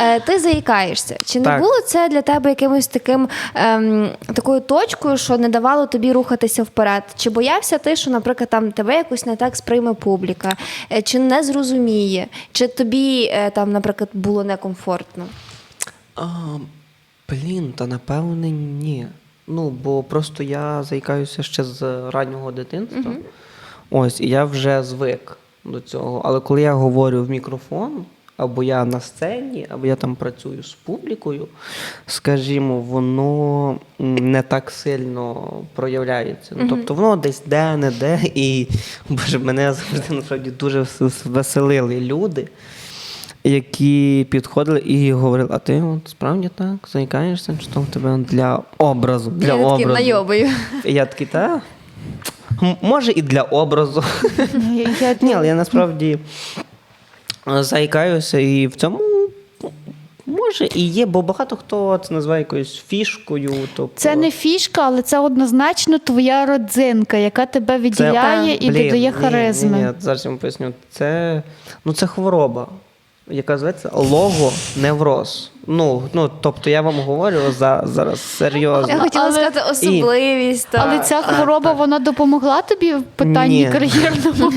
Е, ти заїкаєшся. Чи не було це для тебе якимось таким ем, такою точкою, що не давало тобі рухатися вперед? Чи боявся ти, що, наприклад, там тебе якось не так сприйме публіка, Е, чи не зрозуміє, чи тобі е, там, наприклад, було некомфортно? А, блін, та напевне ні. Ну, бо просто я заїкаюся ще з раннього дитинства. Ось, і я вже звик до цього. Але коли я говорю в мікрофон, або я на сцені, або я там працюю з публікою, скажімо, воно не так сильно проявляється. Ну, тобто воно десь де-не-де, і боже, мене завжди насправді дуже веселили люди які підходили і говорили, а ти от справді так заїкаєшся, чи то в тебе для образу, для я образу. найобою. І я такий, та може і для образу. Я, я, Ні, але я насправді заїкаюся і в цьому. Може і є, бо багато хто це називає якоюсь фішкою. Тобто, Це не фішка, але це однозначно твоя родзинка, яка тебе відділяє і Блін, додає харизми. Ні, ні, зараз я вам поясню. Це, ну, це хвороба, яка зветься логоневроз. Ну, ну, тобто я вам говорю за, зараз серйозно. Я хотіла Але- сказати особливість. та- Але ця хвороба вона допомогла тобі в питанні Ні. кар'єрному.